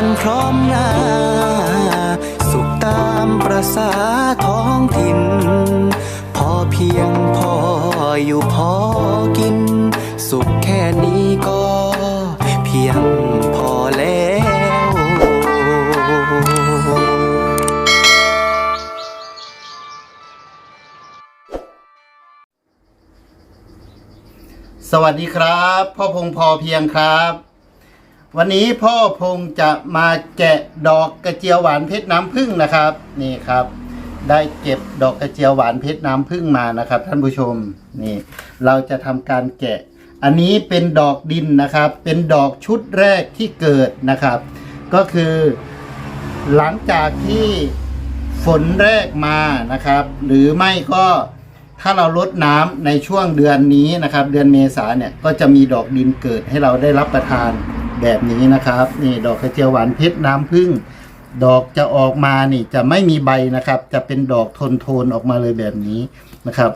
กันพร้อมหน้า สุขตามประสาท้องถิ่น พอเพียงพออยู่พอกิน สุขแค่นี้ก็เพียงพอแล้วสวัสดีครับ พ่อพงพอเพียงครับ วันนี้พ่อพงจะมาแกะดอกกระเจียวหวานเพชรน้ำผึ้งนะครับ นี่ครับ ได้เก็บดอกกระเจียวหวานเพชรน้ำผึ้งมานะครับ ท่านผู้ชมนี่ เราจะทำการแกะ อันนี้เป็นดอกดินนะครับ เป็นดอกชุดแรกที่เกิดนะครับ ก็คือหลังจากที่ฝนแรกมานะครับ หรือไม่ก็ถ้าเราลดน้ำในช่วงเดือนนี้นะครับ เดือนเมษาเนี่ยก็จะมีดอกดินเกิดให้เราได้รับประทาน แบบนี้นะครับ นี่ดอกกระเจียวหวานเพชรน้ำผึ้งดอกจะออกมานี่จะไม่มีใบนะครับ จะเป็นดอกโทนๆออกมาเลยแบบนี้นะครับ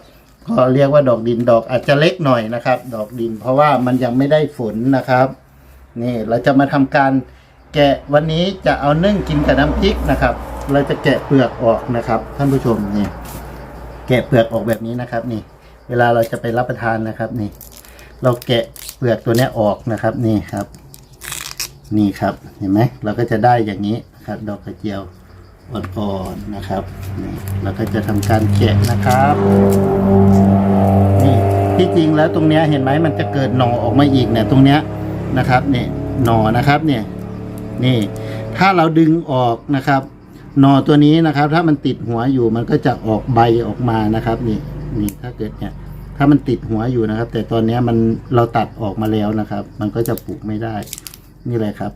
ก็เรียกว่าดอกดินดอกอาจจะเล็กหน่อยนะครับ ดอกดิน เพราะว่ามันยังไม่ได้ฝนนะครับ นี่เราจะมาทำการแกะวันนี้จะเอานึ่งกินกับน้ำพริกนะครับ เราจะแกะเปลือกออกนะครับ ท่านผู้ชมนี่แกะเปลือกออกแบบนี้นะครับ นี่ เวลาเราจะไปรับประทานนะครับ นี่ เราแกะเปลือกตัวนี้ออกนะครับ นี่ครับ นี่ครับเห็นไหมเราก็จะได้อย่างนี้นะครับ ดอกกระเจียวอ่อนๆนะครับนี่เราก็จะทำการแกะนะครับนี่ที่จริงแล้วตรงเนี้ยเห็นไหมมันจะเกิดหน่อออกมาอีกเนี่ยตรงเนี้ยนะครับเนี่ยหน่อนะครับเนี่ยนี่ถ้าเราดึงออกนะครับหน่อตัวนี้นะครับ ถ้ามันติดหัวอยู่มันก็จะออกใบออกมานะครับ นี่นี่ถ้าเกิดเนี่ยถ้ามันติดหัวอยู่นะครับ แต่ตอนเนี้ยมันเราตัดออกมาแล้วนะครับ มันก็จะปลูกไม่ได้ นี่แหละครับ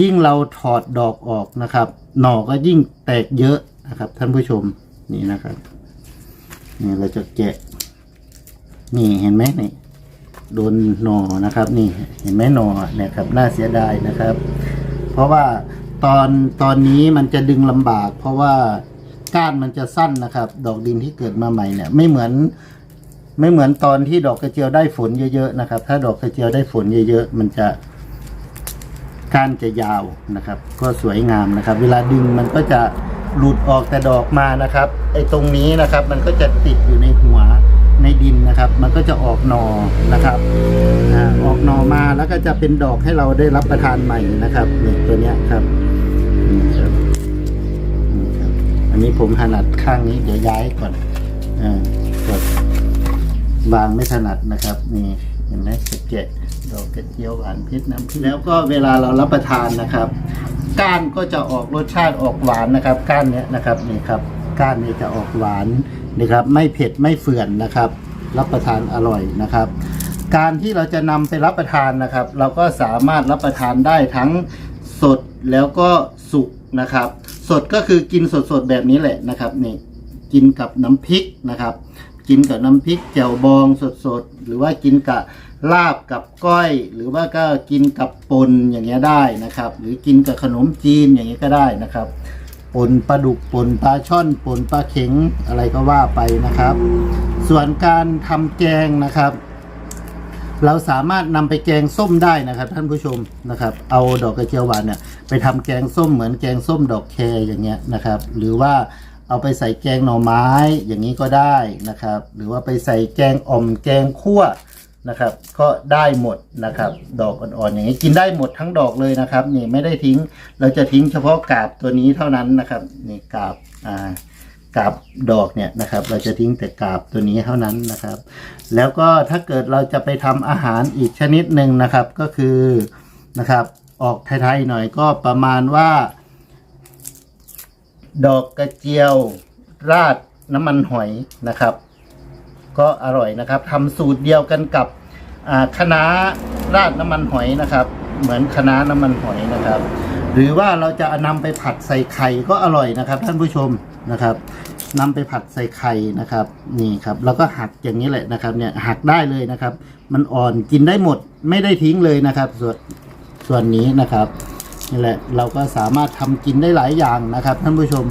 ยิ่งเราถอดดอกออกนะครับ หน่อก็ยิ่งแตกเยอะนะครับ ท่านผู้ชมนี่นะครับนี่เราจะแกะ นี่เห็นไหมนี่โดนหนอนะครับ นี่เห็นไหมหนอเนี่ยครับน่าเสียดายนะครับ เพราะว่าตอนตอนนี้มันจะดึงลำบาก เพราะว่าก้านมันจะสั้นนะครับ ดอกดินที่เกิดมาใหม่เนี่ยไม่เหมือน ไม่เหมือนตอนที่ดอกกระเจียวได้ฝนเยอะๆนะครับ ถ้าดอกกระเจียวได้ฝนเยอะ ๆ มันจะ ก้านจะยาวนะครับ ก็สวยงามนะครับ เวลาดึงมันก็จะหลุดออกแต่ดอกมานะครับไอ้ตรงนี้นะครับมันก็จะติดอยู่ในหัวในดินนะครับ มันก็จะออกหนอนะครับออกหนอมาแล้วก็จะเป็นดอกให้เราได้รับประทานใหม่นะครับนี่ตัวเนี้ยครับนี่ครับนี่ครับ อันนี้ผมถนัดข้างนี้เดี๋ยวย้ายก่อนอ่ากดวางไม่ถนัดนะครับนี่เห็นไหมจะแกะ ดอกกระเจียวหวานพริษน้ำพริกแล้วก็เวลาเรารับประทานนะครับก้านก็จะออกรสชาติออกหวานนะครับก้านเนี้ยนะครับนี่ครับก้านนี้จะออกหวานนะครับ ไม่เผ็ดไม่เฟื่อนนะครับ รับประทานอร่อยนะครับ การที่เราจะนำไปรับประทานนะครับ เราก็สามารถรับประทานได้ทั้งสดแล้วก็สุกนะครับ สดก็คือกินสดๆแบบนี้แหละนะครับนี่กินกับน้ำพริกนะครับ กินกับน้ำพริกแจ่วบองสดๆหรือว่ากินกับ ลาบกับก้อย หรือว่าก็กินกับปนอย่างเงี้ยได้นะครับ หรือกินกับขนมจีนอย่างเงี้ยก็ได้นะครับปนปลาดุกปนปลาช่อนปนปลาเข็งอะไรก็ว่าไปนะครับ ส่วนการทำแกงนะครับ เราสามารถนำไปแกงส้มได้นะครับ ท่านผู้ชมนะครับ เอาดอกกระเจียวหวานเนี่ยไปทำแกงส้มเหมือนแกงส้มดอกแครอย่างเงี้ยนะครับ หรือว่าเอาไปใส่แกงหน่อไม้อย่างนี้ก็ได้นะครับ หรือว่าไปใส่แกงอ่อมแกงคั่ว นะครับ ก็ได้หมดนะครับ ดอกอ่อนๆอย่างนี้กินได้หมดทั้งดอกเลยนะครับ นี่ไม่ได้ทิ้ง เราจะทิ้งเฉพาะกาบตัวนี้เท่านั้นนะครับ นี่กาบอ่ากาบดอกเนี่ยนะครับ เราจะทิ้งแต่กาบตัวนี้เท่านั้นนะครับ แล้วก็ถ้าเกิดเราจะไปทำอาหารอีกชนิดหนึ่งนะครับ ก็คือนะครับ ออกไทยๆหน่อยก็ประมาณว่า ดอกกระเจียวราดน้ำมันหอยนะครับ ก็อร่อยนะครับทำสูตรเดียวกันกับ คะน้าราดน้ำมันหอยนะครับ เหมือนคะน้าน้ำมันหอยนะครับ หรือว่าเราจะนำไปผัดใส่ไข่ก็อร่อยนะครับ ท่านผู้ชมนะครับนำไปผัดใส่ไข่นะครับ นี่ครับแล้วก็หักอย่างนี้แหละนะครับ เนี่ยหักได้เลยนะครับ มันอ่อนกินได้หมดไม่ได้ทิ้งเลยนะครับ ส่วนส่วนนี้นะครับนี่แหละเราก็สามารถทำกินได้หลายอย่างนะครับ ท่านผู้ชม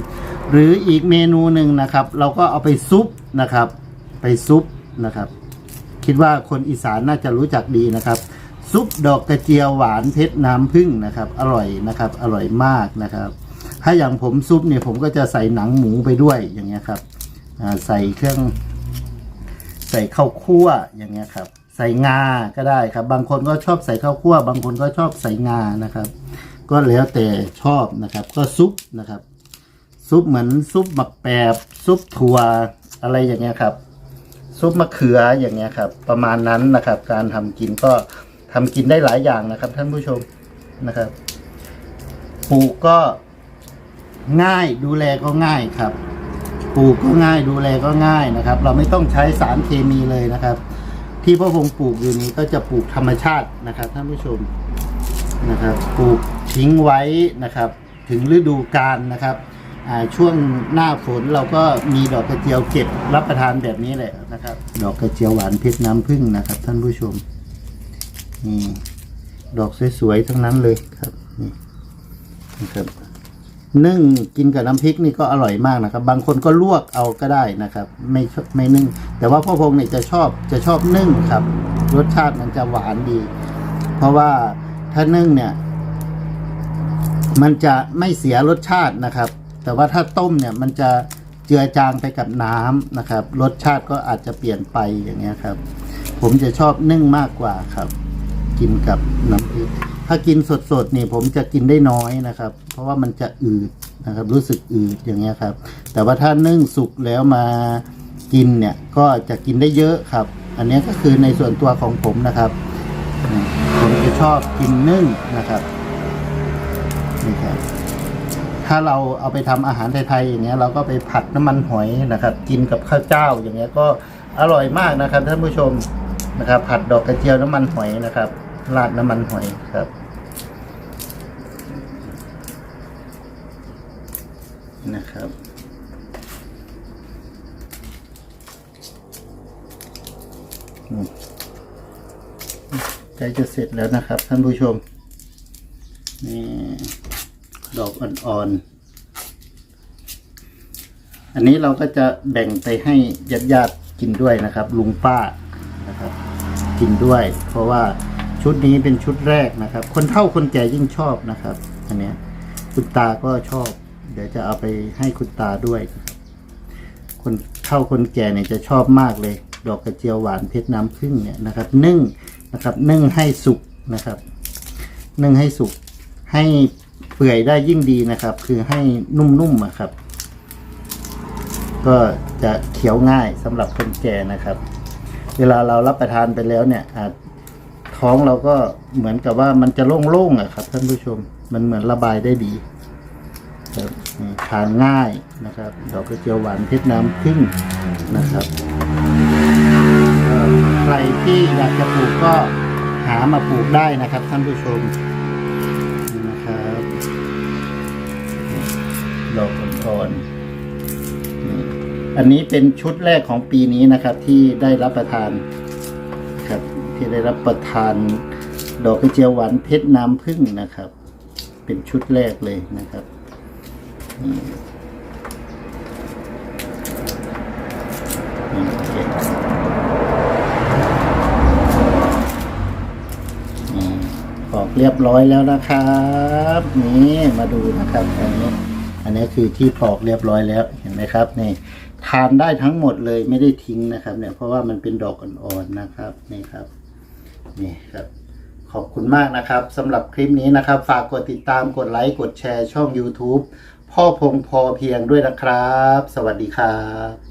หรืออีกเมนูหนึ่งนะครับ เราก็เอาไปซุปนะครับ ไปซุปนะครับ คิดว่าคนอีสานน่าจะรู้จักดีนะครับ ซุปดอกกระเจียวหวานเพชรน้ำผึ้งนะครับ อร่อยนะครับ อร่อยมากนะครับ ถ้าอย่างผมซุปเนี่ยผมก็จะใส่หนังหมูไปด้วยอย่างเงี้ยครับใส่เครื่อง ใส่ข้าวคั่วอย่างเงี้ยครับ ใส่งาก็ได้ครับ บางคนก็ชอบใส่ข้าวคั่ว บางคนก็ชอบใส่งานะครับ ก็แล้วแต่ชอบนะครับ ก็ซุปนะครับ ซุปเหมือนซุปหมักแปบซุปถั่วอะไรอย่างเงี้ยครับ ซุปมะเขืออย่างเงี้ยครับ ประมาณนั้นนะครับ การทำกินก็ทำกินได้หลายอย่างนะครับ ท่านผู้ชมนะครับปลูกก็ง่ายดูแลก็ง่ายครับปลูกก็ง่ายดูแลก็ง่ายนะครับ เราไม่ต้องใช้สารเคมีเลยนะครับ ที่พ่อพงปลูกอยู่นี้ก็จะปลูกธรรมชาตินะครับท่านผู้ชมนะครับ ปลูกทิ้งไว้นะครับ ถึงฤดูกาลนะครับ ช่วงหน้าฝนเราก็มีดอกกระเจียวเก็บรับประทานแบบนี้แหละนะครับ ดอกกระเจียวหวานเพชรน้ำผึ้งนะครับ ท่านผู้ชมนี่ดอกสวยๆทั้งนั้นเลยครับนี่นะครับนึ่งกินกับน้ำพริกนี่ก็อร่อยมากนะครับ บางคนก็ลวกเอาก็ได้นะครับ ไม่ไม่นึ่ง แต่ว่าพ่อพงเนี่ยจะชอบจะชอบนึ่งครับ รสชาติมันจะหวานดี เพราะว่าถ้านึ่งเนี่ย มันจะไม่เสียรสชาตินะครับ แต่ว่าถ้าต้มเนี่ยมันจะเจือจางไปกับน้ำนะครับ รสชาติก็อาจจะเปลี่ยนไปอย่างเงี้ยครับ ผมจะชอบนึ่งมากกว่าครับ กินกับน้ำพริกถ้ากินสดๆนี่ผมจะกินได้น้อยนะครับ เพราะว่ามันจะอืดนะครับ รู้สึกอืดอย่างเงี้ยครับ แต่ว่าถ้านึ่งสุกแล้วมากินเนี่ยก็จะกินได้เยอะครับ อันนี้ก็คือในส่วนตัวของผมนะครับผมจะชอบกินนึ่งนะครับนี่ครับ ถ้าเราเอาไปทำอาหารไทยๆอย่างเงี้ยเราก็ไปผัดน้ำมันหอยนะครับ กินกับข้าวเจ้าอย่างเงี้ยก็อร่อยมากนะครับท่านผู้ชมนะครับ ผัดดอกกระเจียวน้ำมันหอยนะครับราดน้ำมันหอยครับนะครับใกล้จะเสร็จแล้วนะครับท่านผู้ชมนี่ ดอกอ่อนๆ อันนี้เราก็จะแบ่งไปให้ญาติๆกินด้วยนะครับ ลุงป้านะครับ กินด้วย เพราะว่าชุดนี้เป็นชุดแรกนะครับ คนเฒ่าคนแก่ยิ่งชอบนะครับ อันเนี้ยคุณตาก็ชอบ เดี๋ยวจะเอาไปให้คุณตาด้วยครับคนเฒ่าคนแก่เนี่ยจะชอบมากเลย ดอกกระเจียวหวานเพชรน้ำผึ้งเนี่ยนะครับ นึ่งนะครับ นึ่งให้สุกนะครับ นึ่งให้สุกให้ เปื่อยได้ยิ่งดีนะครับ คือให้นุ่มๆอะครับ ก็จะเคี้ยวง่ายสำหรับคนแก่นะครับ เวลาเรารับประทานไปแล้วเนี่ยอาจท้องเราก็เหมือนกับว่ามันจะโล่งๆอะครับ ท่านผู้ชม มันเหมือนระบายได้ดีทานง่ายนะครับดอกกระเจียวหวานเพชรน้ำผึ้งนะครับใครที่อยากจะปลูกก็หามาปลูกได้นะครับท่านผู้ชม ดอกอ่อนๆนี่อันนี้เป็นชุดแรกของปีนี้นะครับ ที่ได้รับประทานครับ ที่ได้รับประทาน ดอกกระเจียวหวานเพชรน้ำผึ้งนะครับ เป็นชุดแรกเลยนะครับออกเรียบร้อยแล้วนะครับ นี่มาดูนะครับอันนี้ อันนี้คือที่ปอกเรียบร้อยแล้วเห็นไหมครับนี่ทานได้ทั้งหมดเลยไม่ได้ทิ้งนะครับ เนี่ยเพราะว่ามันเป็นดอกอ่อนๆนะครับนี่ครับนี่ครับ ขอบคุณมากนะครับสำหรับคลิปนี้นะครับ ฝากกดติดตามกดไลค์กดแชร์ช่อง YouTube พ่อพงพอเพียงด้วยนะครับ สวัสดีครับ